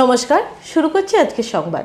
নমস্কার শুরু করছি আজকে সংবাদ।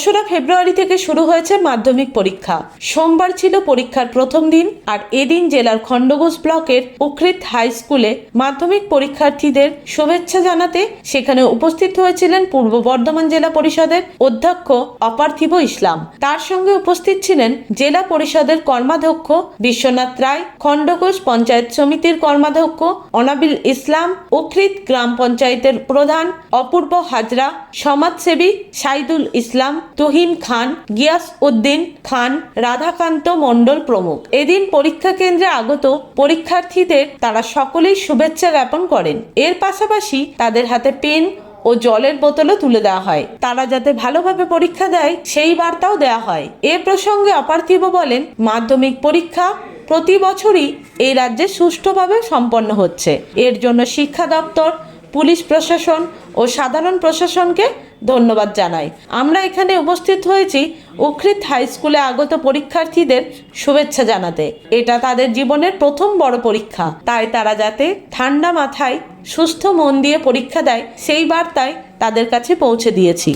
দোসরা ফেব্রুয়ারি থেকে শুরু হয়েছে মাধ্যমিক পরীক্ষা। সোমবার ছিল পরীক্ষার প্রথম দিন, আর এদিন জেলার খণ্ডঘোষ ব্লকের উকৃত হাই স্কুলে মাধ্যমিক পরীক্ষার্থীদের শুভেচ্ছা জানাতে সেখানে উপস্থিত হয়েছিলেন পূর্ব বর্ধমান জেলা পরিষদের অধ্যক্ষ অপার্থিব ইসলাম। তার সঙ্গে উপস্থিত ছিলেন জেলা পরিষদের কর্মাধ্যক্ষ বিশ্বনাথ রায়, খণ্ডঘোষ পঞ্চায়েত সমিতির কর্মাধ্যক্ষ অনাবিল ইসলাম, উকৃত গ্রাম পঞ্চায়েতের প্রধান অপূর্ব হাজরা, সমাজসেবী সাইদুল ইসলাম তুহিন খান, গিয়াস উদ্দিন খান, রাধাকান্ত মণ্ডল প্রমুখ। এদিন পরীক্ষা কেন্দ্রে আগত পরীক্ষার্থীদের তারা সকলেই শুভেচ্ছা জ্ঞাপন করেন। এর পাশাপাশি তাদের হাতে পেন ও জলের বোতলও তুলে দেওয়া হয়। তারা যাতে ভালোভাবে পরীক্ষা দেয়, সেই বার্তাও দেওয়া হয়। এ প্রসঙ্গে অপার্থিব বলেন, মাধ্যমিক পরীক্ষা প্রতি বছরই এই রাজ্যে সুষ্ঠুভাবে সম্পন্ন হচ্ছে। এর জন্য শিক্ষা দপ্তর, পুলিশ প্রশাসন ও সাধারণ প্রশাসনকে ধন্যবাদ জানাই। আমরা এখানে উপস্থিত হয়েছি উকৃত হাই স্কুলে আগত পরীক্ষার্থীদের শুভেচ্ছা জানাতে। এটা তাদের জীবনের প্রথম বড় পরীক্ষা। তাই তারা যাতে ঠান্ডা মাথায় সুস্থ মন দিয়ে পরীক্ষা দেয়, সেই বার্তায় তাদের কাছে পৌঁছে দিয়েছি।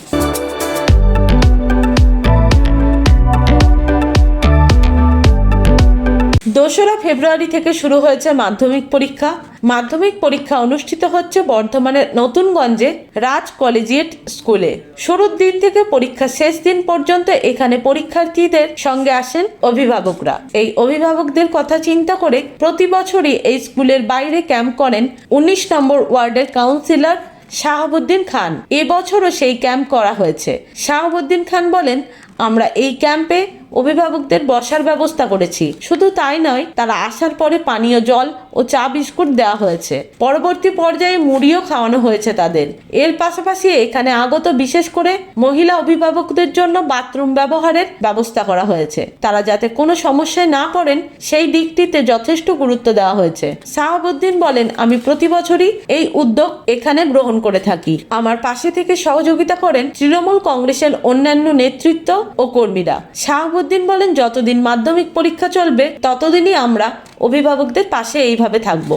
দোসরা ফেব্রুয়ারি থেকে শুরু হয়েছে মাধ্যমিক পরীক্ষা। মাধ্যমিক পরীক্ষা অনুষ্ঠিত হচ্ছে বর্ধমানের নতুনগঞ্জে রাজ কলেজিয়েট স্কুলে। শুরুর দিন থেকে পরীক্ষা শেষ দিন পর্যন্ত এখানে পরীক্ষার্থীদের সঙ্গে আসেন অভিভাবকরা। এই অভিভাবকদের কথা চিন্তা করে প্রতি বছরই এই স্কুলের বাইরে ক্যাম্প করেন উনিশ নম্বর ওয়ার্ডের কাউন্সিলর শাহাবুদ্দিন খান। এবছরও সেই ক্যাম্প করা হয়েছে। শাহাবুদ্দিন খান বলেন আমরা এই ক্যাম্পে অভিভাবকদের বসার ব্যবস্থা করেছি। শুধু তাই নয়, তারা আসার পরে পানীয় জল ও চা বিস্কুট দেওয়া হয়েছে। পরবর্তী পর্যায়ে মুড়িও খাওয়ানো হয়েছে তাদের। এর পাশাপাশি এখানে আগত বিশেষ করে মহিলা অভিভাবকদের জন্য বাথরুম ব্যবহারের ব্যবস্থা করা হয়েছে। তারা যাতে কোনো সমস্যায় না পড়েন, সেই দিকটিতে যথেষ্ট গুরুত্ব দেওয়া হয়েছে। শাহাবুদ্দিন বলেন, আমি প্রতি বছরই এই উদ্যোগ এখানে গ্রহণ করে থাকি। আমার পাশে থেকে সহযোগিতা করেন তৃণমূল কংগ্রেসের অন্যান্য নেতৃত্ব ও কর্মীরা। শাহাবুদ্দিন বলেন, যতদিন মাধ্যমিক পরীক্ষা চলবে, ততদিনই আমরা অভিভাবকদের পাশে এইভাবে থাকব।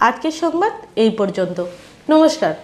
আজকের সংবাদ এই পর্যন্ত। নমস্কার।